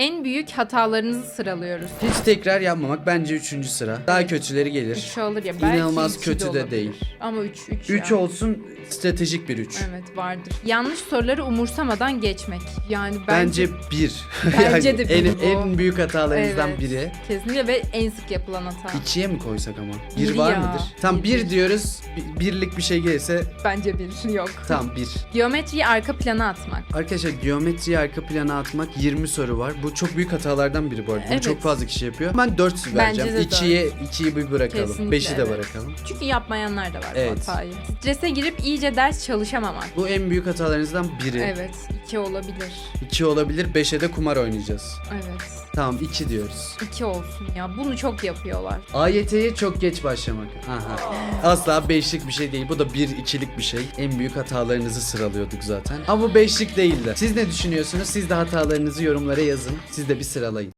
En büyük hatalarınızı sıralıyoruz. Hiç tekrar yapmamak bence üçüncü sıra. Daha kötüleri gelir. 3 olur ya belki İnanılmaz iki kötü de olabilir. değil. Ama 3 3 Üç olsun stratejik bir üç. Evet vardır. Yanlış soruları umursamadan geçmek. Yani Bence, bence, bir. Bence de bir en, bu. en büyük hatalarımızdan Evet. biri. kesinlikle ve en sık yapılan hata. İkiye mi koysak ama? Bir Bir var ya. mıdır? Tam Bir, bir, bir. diyoruz. bi- Birlik bir şey gelirse Bence bir yok. tam bir. Geometriyi arka plana atmak. Arkadaşlar geometriyi arka plana atmak 20 soru var. Bu çok büyük hatalardan biri bu arada. Bunu Evet. çok fazla kişi yapıyor. Ben 4 vereceğim. de 2'ye 2'yi bir bırakalım. Kesinlikle, 5'i de evet. bırakalım. Çünkü yapmayanlar da var Evet. bu hatayı. Strese girip iyice ders çalışamamak. Bu en büyük hatalarınızdan biri. Evet. iki olabilir. 2 olabilir. 5'e de kumar oynayacağız. Evet. Tamam 2 diyoruz. iki olsun ya. Bunu çok yapıyorlar. AYT'ye çok geç başlamak. Aha. Asla beşlik bir şey değil. Bu da bir ikilik bir şey. En büyük hatalarınızı sıralıyorduk zaten. Ama bu beşlik değildi. Siz ne düşünüyorsunuz? Siz de hatalarınızı yorumlara yazın. Siz de bir sıralayın.